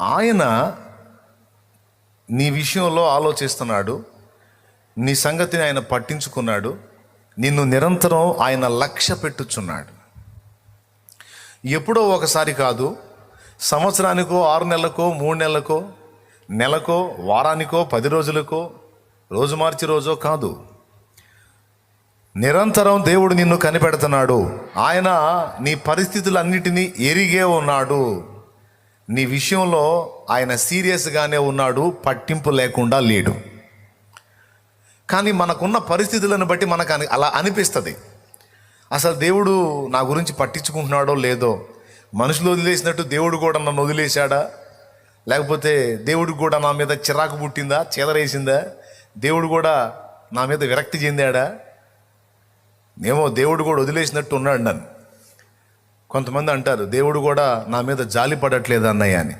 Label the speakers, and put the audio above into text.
Speaker 1: ఆయన నీ విషయంలో ఆలోచిస్తున్నాడు నీ సంగతిని ఆయన పట్టించుకున్నాడు నిన్ను నిరంతరం ఆయన లక్ష్య పెట్టుచున్నాడు. ఎప్పుడో ఒకసారి కాదు సంవత్సరానికో ఆరు నెలలకో మూడు నెలలకో నెలకో వారానికో పది రోజులకో రోజు మార్చి రోజో కాదు. నిరంతరం దేవుడు నిన్ను కనిపెడుతున్నాడు. ఆయన నీ పరిస్థితులన్నిటినీ ఎరిగే ఉన్నాడు. నీ విషయంలో ఆయన సీరియస్గానే ఉన్నాడు పట్టింపు లేకుండా లేడు. కానీ మనకున్న పరిస్థితులను బట్టి మనకు అని అలా అనిపిస్తుంది. అసలు దేవుడు నా గురించి పట్టించుకుంటున్నాడో లేదో? మనుషులు వదిలేసినట్టు దేవుడు కూడా నన్ను వదిలేశాడా? లేకపోతే దేవుడికి కూడా నా మీద చిరాకు పుట్టిందా చెదరేసిందా? దేవుడు కూడా నా మీద విరక్తి చెందాడా? ఏమో దేవుడు కూడా వదిలేసినట్టు ఉన్నాడు నన్ను. కొంతమంది అంటారు దేవుడు కూడా నా మీద జాలి పడట్లేదు అన్నయ్య అని.